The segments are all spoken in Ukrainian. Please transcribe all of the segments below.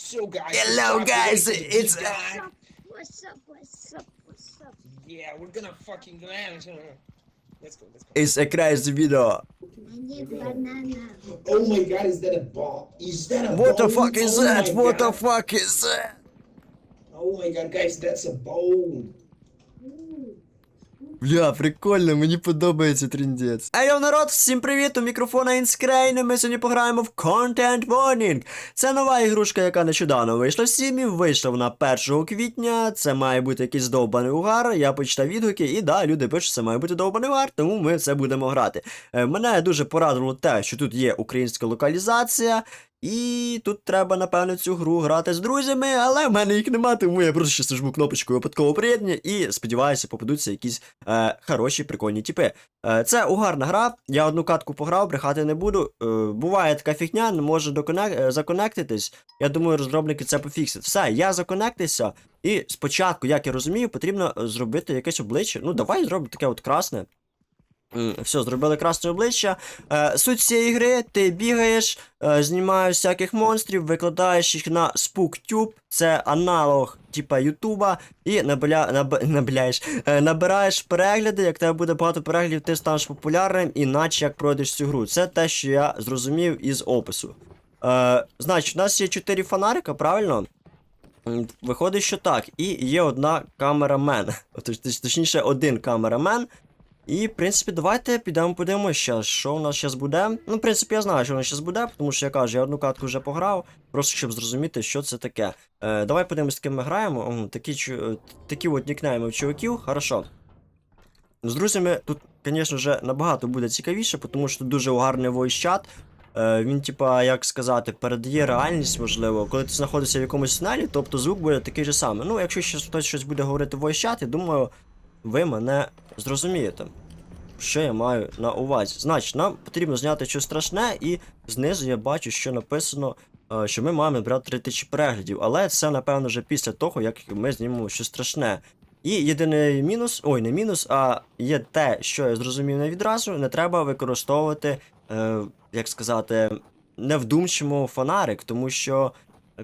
So guys, Hello, guys, it's, big uh, guy. What's up? What's up? What's up? Yeah, we're gonna fucking land. Let's go, let's go. It's a crazy video. Banana. Oh my god, is that a ball? Is that a What the fuck is Oh that? my What the fuck is that? Oh my god, guys, that's a bone. Бля, прикольно, мені подобається тріндець. Ейо, народ, всім привіт! У мікрофона Інскрейн, ми сьогодні пограємо в Content Warning. Це нова ігрушка, яка нещодавно вийшла в Сімі, вийшла вона 1 квітня. Це має бути якийсь довбаний угар. Я почитав відгуки, і да, люди пишуть, це має бути довбаний угар, тому ми це будемо грати. Е, Мене дуже порадило те, що тут є українська локалізація. І тут треба, напевно, цю гру грати з друзями, але в мене їх нема, тому я просто ще сижу кнопочкою випадково приєднання і сподіваюся, попадуться якісь е, хороші, прикольні тіпи. Е, це угарна гра, я одну катку пограв, брехати не буду. Е, буває така фігня, не може доконек... е, законектитись. Я думаю, розробники це пофіксять. Все, я законектився, і спочатку, як я розумію, потрібно е, зробити якесь обличчя. Ну, давай зробимо таке от красне. М, Все, зробили красне обличчя. Е, суть цієї гри, ти бігаєш, е, знімаєш всяких монстрів, викладаєш їх на SpookTube, це аналог типа Ютуба, і набля, наб, набляєш, е, набираєш перегляди, як тебе буде багато переглядів, ти станеш популярним, іначе як пройдеш цю гру. Це те, що я зрозумів із опису. Е, значить, у нас є 4 фонарика, правильно? Виходить, що так. І є одна камерамен. Точ- точ- Точніше, один камерамен. І, в принципі, давайте підемо подивимося, що у нас зараз буде. Ну, в принципі, я знаю, що у нас зараз буде, тому що я кажу, я одну катку вже пограв, просто щоб зрозуміти, що це таке. Е, давай подивимось, з ким ми граємо. Такі, е, такі от нікнейми в чуваків, хорошо. З друзями тут, звісно вже набагато буде цікавіше, тому що дуже гарний voice-чат. Е, він, типа, як сказати, передає реальність, можливо, коли ти знаходишся в якомусь тунелі, тобто звук буде такий же самий. Ну, якщо ще хтось щось буде говорити в voice-чат, я думаю, ви мене зрозумієте. Що я маю на увазі? Значить, нам потрібно зняти щось страшне, і знизу я бачу, що написано, е, що ми маємо брати 3000 переглядів. Але це, напевно, вже після того, як ми знімемо щось страшне. І єдиний мінус, ой, не мінус, а є те, що я зрозумів не відразу, не треба використовувати, е, як сказати, невдумчиво фонарик, тому що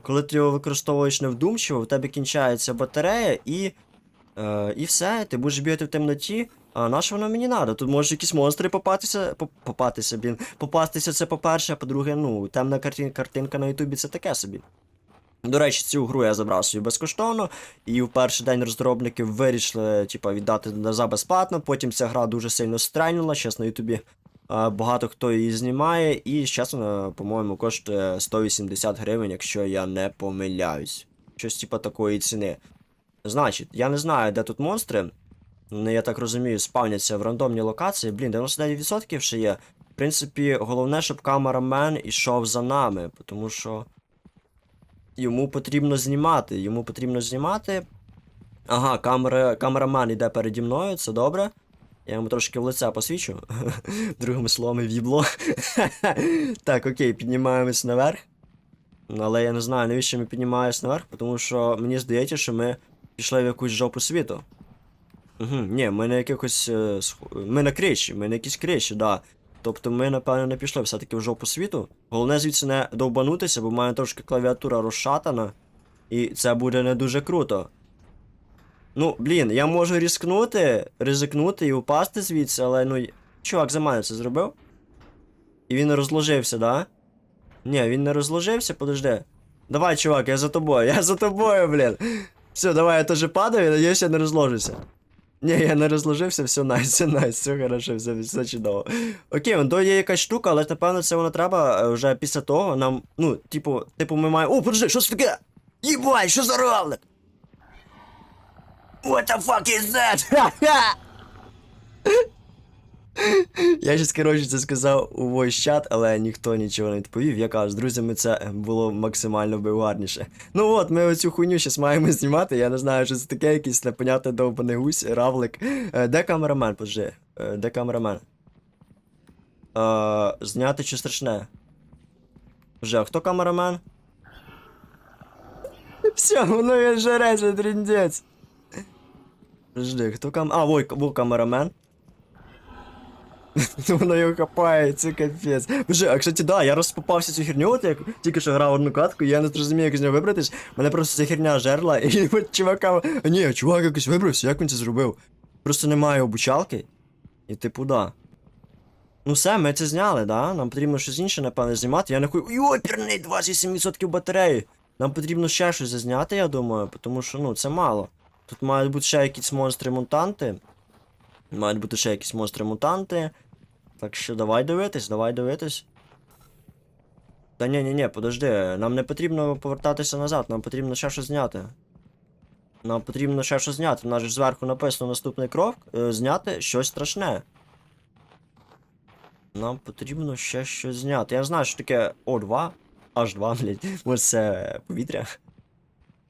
коли ти його використовуєш невдумчиво, в тебе кінчається батарея і. Е, і все, ти будеш бігати в темноті. А на що воно мені треба? Тут можуть якісь монстри попатися. Попатися, блін. Попастися це по-перше, а по-друге, ну, темна картин, картинка на Ютубі це таке собі. До речі, цю гру я забрав собі безкоштовно, і в перший день розробники вирішили, типа, віддати за безплатно. Потім ця гра дуже сильно стрельнула. Зараз на Ютубі багато хто її знімає, і зараз вона, по-моєму, коштує 180 гривень, якщо я не помиляюсь. Щось типа такої ціни. Значить, я не знаю, де тут монстри. Ну, я так розумію, спавняться в рандомній локації. Блін, 99% ще є. В принципі, головне, щоб камерамен ішов за нами, тому що йому потрібно знімати. Йому потрібно знімати. Ага, камера, камерамен йде переді мною, це добре. Я йому трошки в лице посвічу. Другими словами, в'їбло. так, окей, піднімаємось наверх. Але я не знаю, навіщо ми піднімаємось наверх, тому що мені здається, що ми пішли в якусь жопу світу. Угу, ні, ми на якихось. е, Ми на криші, ми на якійсь криші, да. Тобто ми, напевно, не пішли все-таки в жопу світу. Головне звідси не довбанутися, бо в трошки клавіатура розшатана. І це буде не дуже круто. Ну, блін, я можу ризикнути, ризикнути і упасти звідси, але ну. Чувак за мене це зробив. І він розложився, да? Ні, він не розложився, подожди. Давай, чувак, я за тобою, я за тобою, блін. Все, давай, я тоже падаю, надеюсь, я не розложуся. Ні, я не розложився, все найс, все найс, все хорошо, все, все чудово. Окей, вон то є якась штука, але напевно це воно треба е, вже після того нам. Ну, типу, типу, ми маємо. О, подожди, що це таке? Єбать, що за равлик? What the fuck is that? Я щось, коротше, це сказав у voice chat, але ніхто нічого не відповів. Я кажу, з друзями це було максимально гарніше. Ну от, ми оцю хуйню зараз маємо знімати. Я не знаю, що це таке, якийсь непонятний довбаний гусь, равлик. Е, де камерамен, подожди? Е, де камерамен? Е, зняти що страшне. Вже, а хто камерамен? Все, воно він жереться, тріндець. Подожди, хто кам. А, ой, був камерамен. Воно його хапає, це капець. Боже, а кстати, да, я раз попався цю херню, от як тільки що грав одну катку, я не зрозумів, як з нього вибратись. Мене просто ця херня жерла, і от чувака. Ні, чувак якось вибрався, як він це зробив? Просто немає обучалки. І типу, да. Ну все, ми це зняли, да? Нам потрібно щось інше, напевне, знімати. Я не хочу. Йоперний 27% батареї! Нам потрібно ще щось зазняти, я думаю, тому що ну це мало. Тут мають бути ще якісь монстри-мутанти. Мають бути ще якісь монстри-мутанти. Так що давай дивитись, давай дивитись. Та ні, ні, ні, подожди, нам не потрібно повертатися назад, нам потрібно ще щось зняти. Нам потрібно ще щось зняти. У нас же зверху написано наступний крок. е, зняти щось страшне. Нам потрібно ще щось зняти. Я знаю, що таке О2. H2, блядь. Може це повітря.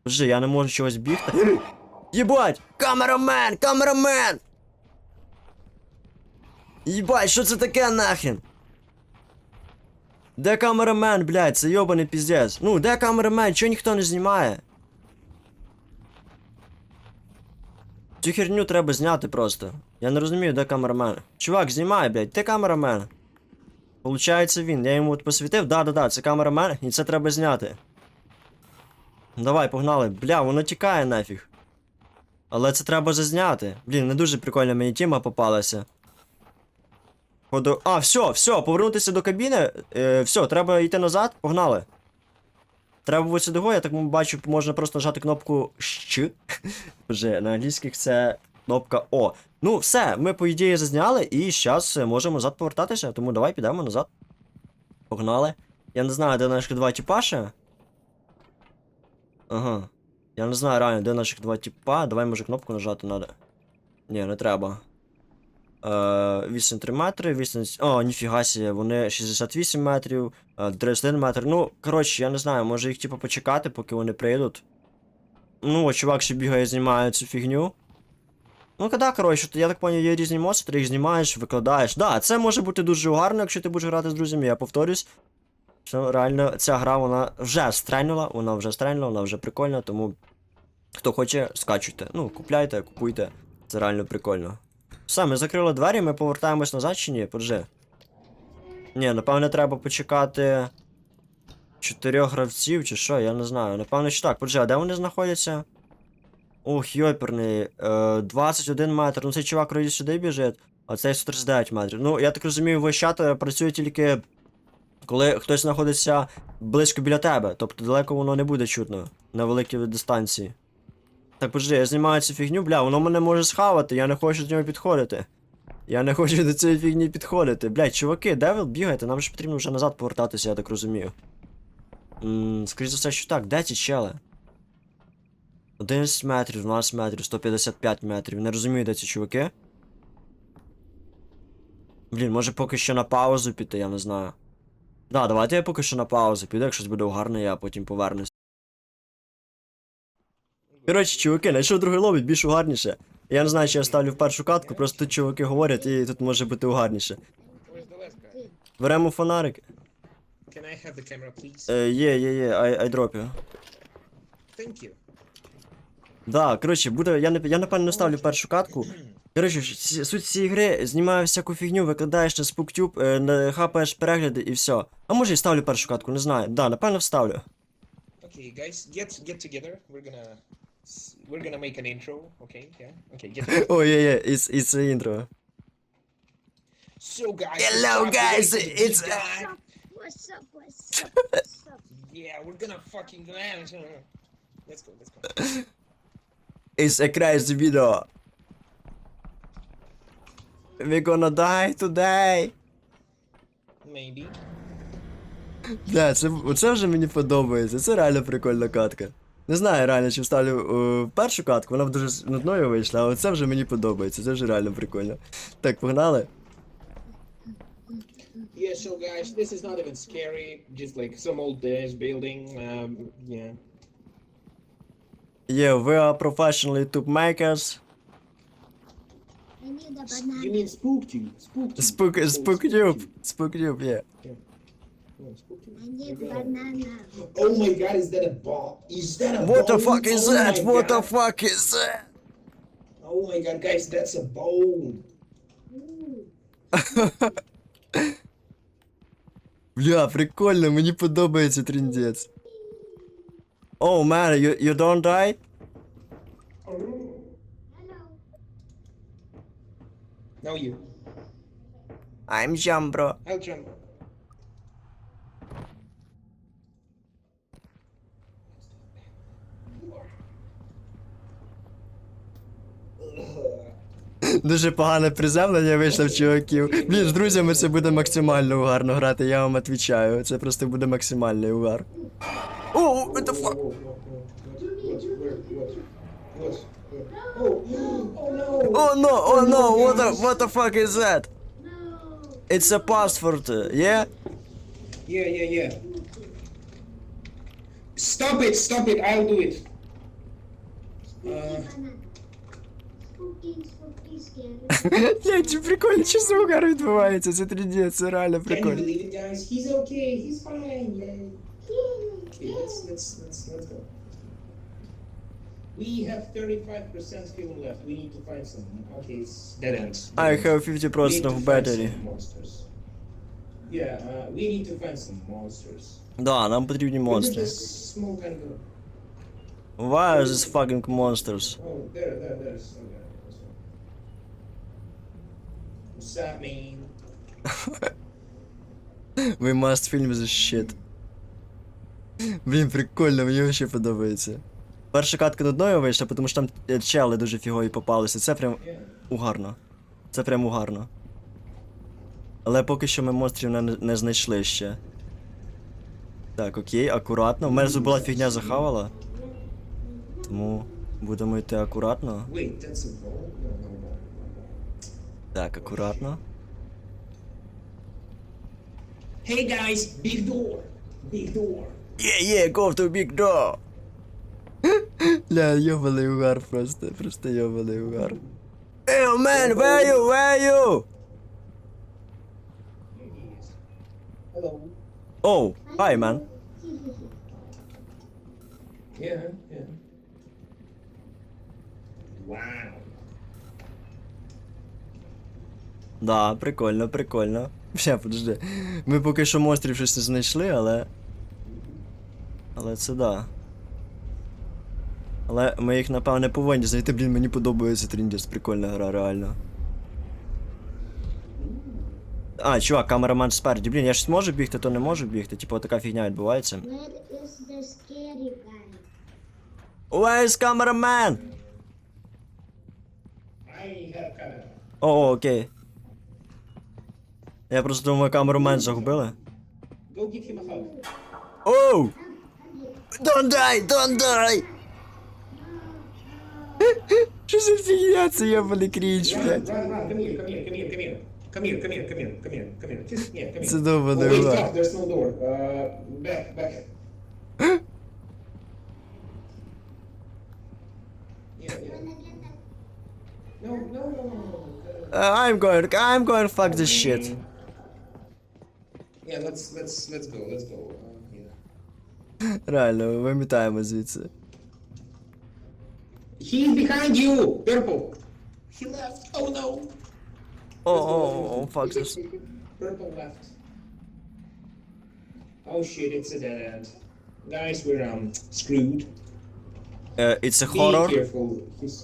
Боже, я не можу чогось бігти. Єбать! Камерамен! Камерамен! Єбать, що це таке нахрен? Де камерамен, блядь, це йобаний піздець. Ну, де камерамен? Чого ніхто не знімає? Цю херню треба зняти просто. Я не розумію, де камерамен. Чувак, знімай, блядь, ти камерамен. Получається він, я йому от посвітив, да-да-да, це камерамен, і це треба зняти. Давай, погнали. Бля, воно тікає нафіг. Але це треба зазняти. Блін, не дуже прикольна мені тіма попалася. Ходу... А, все, все, повернутися до кабіни. Е, все, треба йти назад, погнали. Треба бути сюди, я так бачу, можна просто нажати кнопку Щ. Вже на англійських це кнопка О. Ну, все, ми, по ідеї, зазняли, і зараз можемо назад повертатися, тому давай підемо назад. Погнали. Я не знаю, де наших два тіпа ще. Ага. Я не знаю реально, де наших два тіпа. Давай може кнопку нажати надо. Ні, не треба. Е, 8 метри, 8... О, ніфіга сі, вони 68 метрів, е, 31 метр. Ну, коротше, я не знаю, може їх типу почекати, поки вони прийдуть. Ну, чувак ще бігає, знімає цю фігню. Ну, коли, коротше, я так поняв, є різні моси, ти їх знімаєш, викладаєш. Да, це може бути дуже гарно, якщо ти будеш грати з друзями, я повторюсь. Що реально ця гра вона вже стрельнула, вона вже стрельнула, вона вже прикольна, тому хто хоче, скачуйте. Ну, купляйте, купуйте. Це реально прикольно. Все, ми закрили двері, ми повертаємось назад чи ні? Подожди. Ні, напевне, треба почекати. Чотирьох гравців чи що, я не знаю. Напевно, що так. Подожди, а де вони знаходяться? Ох, йоперний. Е, 21 метр. Ну цей чувак вроді сюди біжить, а цей 139 метрів. Ну, я так розумію, вищата працює тільки коли хтось знаходиться близько біля тебе. Тобто далеко воно не буде чутно на великій дистанції. Так, подожди, я знімаю цю фігню, бля, воно мене може схавати, я не хочу до нього підходити. Я не хочу до цієї фігні підходити. Блядь, чуваки, де ви бігаєте? Нам ж потрібно вже назад повертатися, я так розумію. Ммм, скоріше за все, що так, де ці чели? 11 метрів, 12 метрів, 155 метрів. Не розумію, де ці чуваки. Блін, може поки що на паузу піти, я не знаю. Да, давайте я поки що на паузу піду, якщо буде гарно, я потім повернусь. Коротше, чуваки, знайшов другий лобі, більш угарніше. Я не знаю, чи я ставлю в першу катку, просто тут чуваки говорять, і тут може бути угарніше. Беремо фонарик. Can I have the camera, please? Е, є, є, є, I, I drop you. Thank you. Да, коротше, буде. Я не я напевно не ставлю першу катку. Коротше, суть цієї гри знімаю всяку фігню, викладаєш на SpookTube, е, хапаєш перегляди і все. А може і ставлю першу катку, не знаю. Да, напевно вставлю. Okay, guys, get get together. We're gonna we're gonna make an intro. Okay, yeah. Okay, get. Ой, є, є, it's, it's the intro. So guys. Hello, we're guys, back with the it's- big guy. What's up? What's up? What's up? Yeah, we're gonna fucking land. Let's go. Let's go. It's a crazy video. We're gonna die today. Maybe. Бля, це, оце вже мені подобається, це реально прикольна катка. Не знаю реально, чи вставлю е, першу катку, вона б дуже нудною вийшла, але це вже мені подобається, це вже реально прикольно. Так, погнали. Yeah. So guys, this is not even scary. Just like some old days building. Um. Yeah. Yeah, we are professional YouTube makers. I need a You mean SpookTube? SpookTube. Spook, Oh, SpookTube. SpookTube, yeah. Oh, SpookTube. I need We're gonna- banana. Oh my god, is that a ball? Is that a What the fuck is Oh that? What the fuck is that? Oh my god, guys, that's a bone. Бля, прикольно, мені подобається тріндець. Oh man, you, you don't die? Hello. Now you. I'm jump, bro. I'll jump. Дуже погане приземлення вийшло в чуваків. Блін, з друзями це буде максимально угарно грати, я вам відповідаю. Це просто буде максимальний угар. О, what the fuck? What? What? What? What? Oh, oh no! Oh no, oh no, what the, what the fuck is that? It's a password, yeah? Yeah, yeah, yeah. Stop it! Stop it! I'll do it. Uh. Блять, це прикольно, що за угар відбувається, це тріндець, це реально can you прикольно. believe it, guys? He's okay. He's fine. Yay. Okay, let's let's let's let's go. We have 35% film left. We need to find some. Okay, it's dead ends. I have 50% We need to of find battery. some monsters. Yeah, uh, we need to find some monsters. Да, нам потрібні Where did монстри. this small gun go? Why are these fucking monsters? Oh, there, there, there's. Okay, this What's that mean? We must film this shit. Блін, прикольно, мені вообще подобається. Перша катка над мною вийшла, тому що там е, чели дуже фігові попалися. Це прям угарно. Це прям угарно. Але поки що ми монстрів не, не знайшли ще. Так, окей, акуратно. У мене тут була фігня захавала. Тому будемо йти акуратно. Wait, that's a no, no. no. Так, акуратно. Hey guys, big door! Big door! Yeah, yeah, go to big door! Ля, йобаний угар просто, просто йобаний угар. Hey man, where are you, where are you? Here he is. Hello. Oh, hi man. Yeah, yeah. Wow. Да, прикольно, прикольно. Ще, подожди. Ми поки що монстрів щось не знайшли, але. Але це да. Але ми їх, напевне, повинні знайти, блін, мені подобається Тріндіс, прикольна гра, реально. А, чувак, камераман спереді. Блін, я щось можу бігти, то не можу бігти. Типу, така фігня відбувається. Where is the scary guy? Where is cameraman? О, окей. Я просто думаю, загубили. A hug. Оу! Don't die! Don't die! Що за фігня це ябаний крінж, Run, блядь? run, run. Come here, come here, come here, come here. Come here, come here, come here, come here, come here. Just, yeah, come here. Це довбаний oh, wait, угар. fuck, there's no door. Uh, back, back. yeah, yeah. No, no, no, no, no. Uh, I'm going, I'm going fuck this shit. Yeah, let's let's let's go. Let's go. Uh, yeah. Реально, вимітаємо звідси. He's behind you. Purple. He left. Oh no. О, о, о, fuck this. Purple left. Oh shit! It's a dead end. Guys, we're um screwed. Uh, it's a Be horror. careful. He's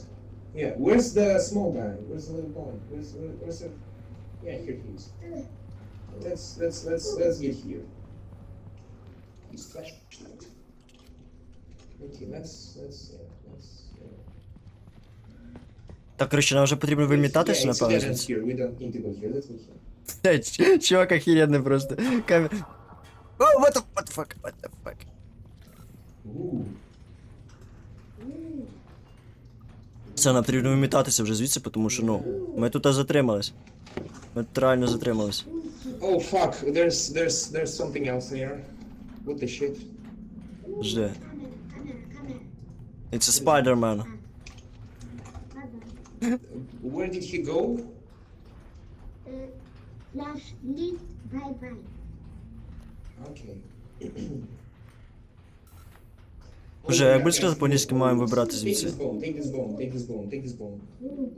yeah. Where's the small guy? Where's the little boy? Where's where, where's the? Yeah, here he is. Let's let's let's let's get here. He's flashlight. Okay, let's let's yeah let's. Yeah. Так, коротше, нам вже потрібно it's a напевно. чувак охеренний просто. Камер... О, what the, what the fuck, what the fuck. Ooh. Це нам потрібно вимітатися вже звідси, тому що, ну, ми тут затримались. Ми тут реально затримались. Oh fuck! There's there's there's something else here. What the shit? Жди. Camera, camera, camera. It's a Spider-Man. Bye-bye. Where did he go? Uh, flash, leave, bye-bye. Okay. Боже, як би сказати по-англійськи маємо вибрати звідси? Take this bone, take this bone, take this bone, take this bone.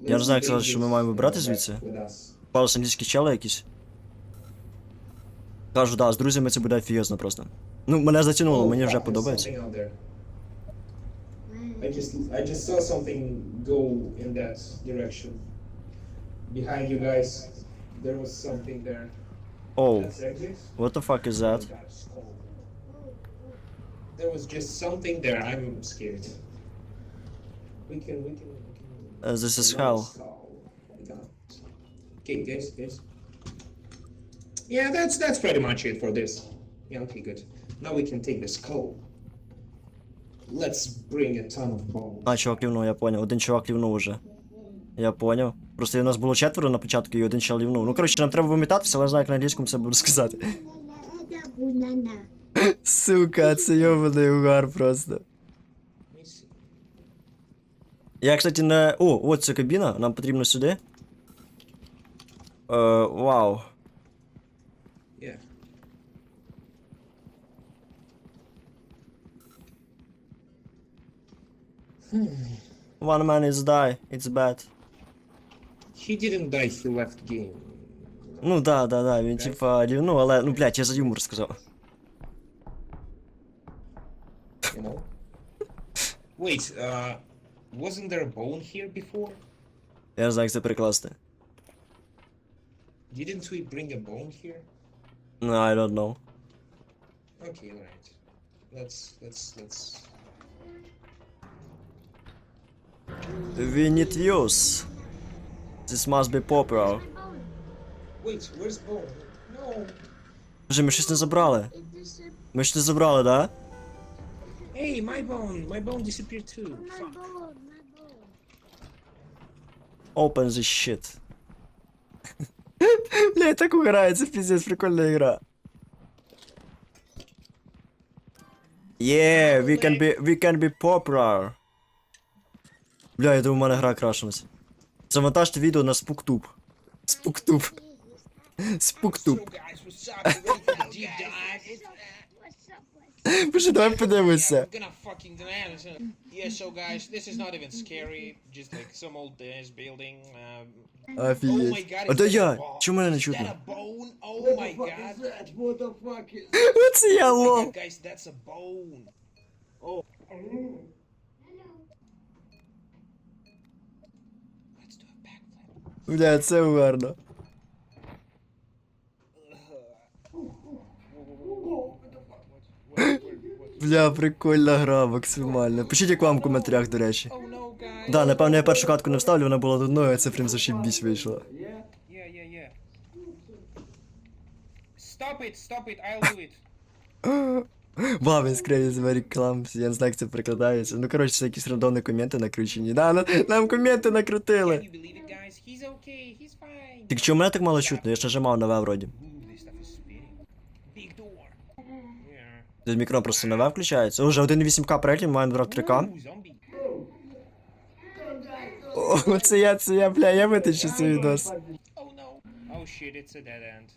Я не знаю, як сказати, що ми маємо вибрати звідси. With us. Палос англійські чели якісь. Кажу, да, з друзями це буде офігезно просто. Ну, мене затягнуло, Oh, мені вже подобається. I just I just saw something go in that direction. Behind you guys, there was something there. Exit. what the fuck is that? There was just something there. I'm scared. We can we can. We can Uh, this is hell. Okay, guys, guys. Yeah, that's that's pretty much it for this. Yeah, okay, good. Now we can take the skull. Let's bring a ton of bones. А, чувак лівнув, я поняв. Один чувак лівнув уже. Я поняв. Просто у нас було четверо на початку і один чел лівнув. Ну, коротше, нам треба вимітатися, але я знаю, як на англійському це буду сказати. Сука, це йобаний угар просто. Я, кстати, не. О, от ця кабіна, нам потрібно сюди. Е, вау. One man is die, it's bad. He didn't die, he left game. Ну да, да, да, він типа рівнув, але ну блядь, я за юмор сказав. You know? Wait, uh, wasn't there a bone here before? Я не знаю, як це перекласти. Didn't we bring a bone here? No, I don't know. Okay, alright. Let's let's let's We need use. This must be popular. Wait, where's bone? No. Боже, ми щось не забрали. It is a Ми щось не забрали, да? Hey, my bone! My bone disappeared too. my Fuck. bone, my bone. Open this shit. Бля, я так угораю, це піздець, прикольна гра. Yeah, we can be, we can be popular. Бля, я думаю, у мене гра крашилась. Завантажте відео на спуктуб. Спуктуб. Спуктуб. Боже, давай подивимося. I'm gonna fucking deny it. Yeah, so guys, this is not Бля, це угарно. Бля, прикольна гра, максимально. Пишіть, як вам в коментарях, до речі. Да, напевно, я першу катку не вставлю, вона була одною, а це прям зашибісь вийшло. Stop it, stop it, I'll do it. Wow, it's crazy, very clumsy. Я не знаю, як це перекладається. Ну, коротше, це якісь рандомні коменти накручені. Да, на- нам коменти накрутили. Так чому мене так мало чутно? Я ж нажимав на В вроді. Тут мікро просто на В включається. Уже 1.8К переглядів, маємо брав 3К. О, це я, це я, бля, я витащу цей відос. Oh. Oh shit, it's a dead end.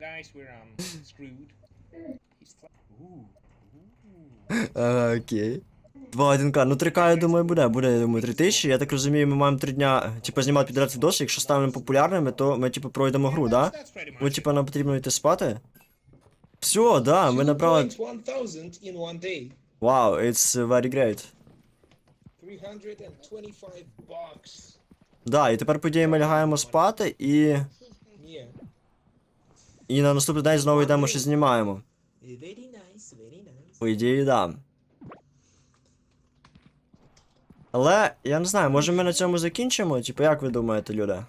Guys, we're um screwed. He's. Ага, окей. 2-1К. Ну 3К, я думаю, буде. Буде, я думаю, 3000. Я так розумію, ми маємо 3 дня, типу, знімати підряд відоси. Якщо станемо популярними, то ми, типу, пройдемо гру, да? Ну, типу, нам потрібно йти спати. Все, да, ми набрали. 2.1000 in one day. Вау, it's very great. 325 bucks. Да, і тепер, по ідеї, ми лягаємо спати і. І на наступний день знову йдемо щось знімаємо. Very nice, very nice. По ідеї, да. Але я не знаю, може ми на цьому закінчимо? Типу, як ви думаєте, люди?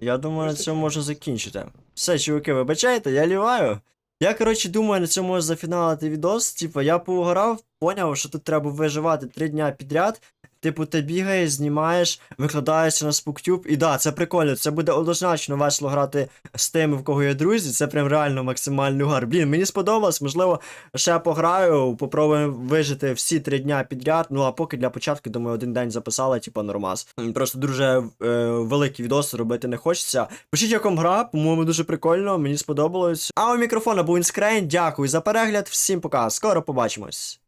Я думаю, на цьому можна закінчити. Все, чуваки, вибачайте, я ліваю. Я, коротше, думаю, на цьому можна зафіналити відос. Типу, я поугорав, поняв, що тут треба виживати три дня підряд. Типу, ти бігаєш, знімаєш, викладаєшся на SpookTube. І да, це прикольно. Це буде однозначно весело грати з тими, в кого є друзі. Це прям реально максимальний угар. Блін, мені сподобалось, можливо, ще пограю, попробуємо вижити всі три дня підряд. Ну а поки для початку, думаю, один день записала, типу, нормас. Просто дуже е, великі відоси робити не хочеться. Пишіть, як вам гра, по-моєму, дуже прикольно, мені сподобалось. А у мікрофона був інскрейн. Дякую за перегляд. Всім пока. Скоро побачимось.